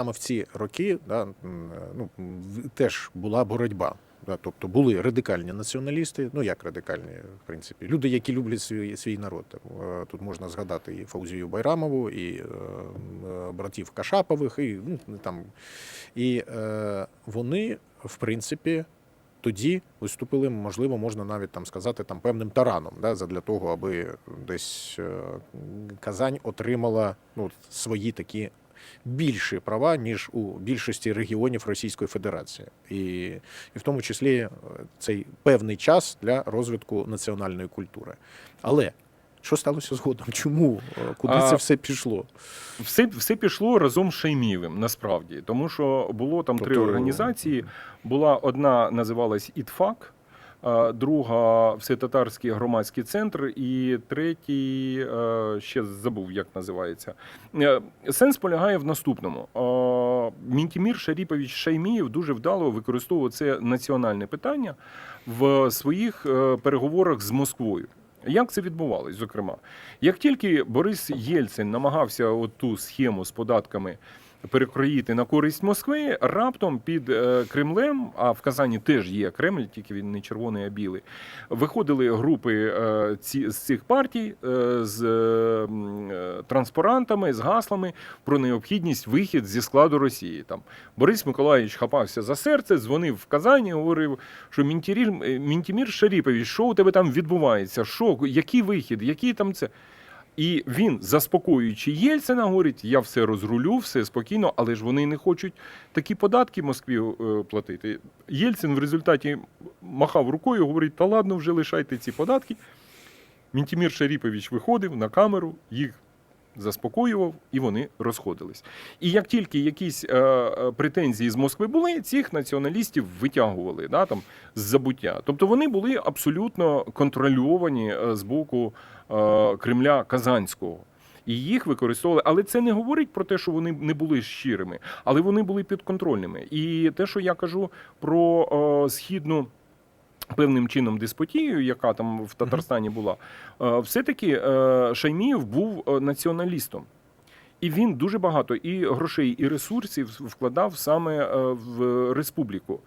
саме в ці роки да, ну, теж була боротьба. Да, тобто були радикальні націоналісти, ну як радикальні, в принципі, люди, які люблять свій, свій народ. Е, Тут можна згадати і Фаузію Байрамову, і е, братів Кашапових, і ну, там. І е, вони, в принципі, тоді виступили, можливо, можна навіть там сказати там певним тараном, да, задля того, аби десь е, Казань отримала ну, свої такі більші права, ніж у більшості регіонів Російської Федерації, і, і в тому числі е, цей певний час для розвитку національної культури. Але що сталося згодом? Чому? Е, Куди А, це все пішло? Все, все пішло разом з Шаймієвим, насправді, тому що було там три Тобто- організації. Була одна називалась ІТФАК, друга Всетатарський громадський центр, і третій е, ще забув, як називається. Е, Сенс полягає в наступному: Мінтімір Шаріпович Шаймієв дуже вдало використовував це національне питання в своїх е, переговорах з Москвою. Як це відбувалось? Зокрема, як тільки Борис Єльцин намагався от ту схему з податками перекроїти на користь Москви, раптом під е, Кремлем, а в Казані теж є Кремль, тільки він не червоний, а білий, виходили групи е, з цих партій е, з транспарантами, з гаслами про необхідність вихід зі складу Росії. Там Борис Миколаївич хапався за серце, дзвонив в Казані, говорив, що Мінтімір Шаріпович, що у тебе там відбувається? Що, який вихід, який там це? І він, заспокоюючи Єльцина, говорить: я все розрулю, все спокійно, але ж вони не хочуть такі податки Москві е, платити. Єльцин в результаті махав рукою, говорить: та ладно, вже лишайте ці податки. Мінтімір Шаріпович виходив на камеру, їх заспокоював, і вони розходились. І як тільки якісь е, е, претензії з Москви були, цих націоналістів витягували да, там, з забуття. Тобто вони були абсолютно контрольовані е, з боку е, Кремля Казанського. І їх використовували, але це не говорить про те, що вони не були щирими, але вони були підконтрольними. І те, що я кажу про е, східну певним чином диспотію, яка там в Татарстані була, е, все-таки е, Шаймієв був е, націоналістом. І він дуже багато і грошей, і ресурсів вкладав саме в республіку.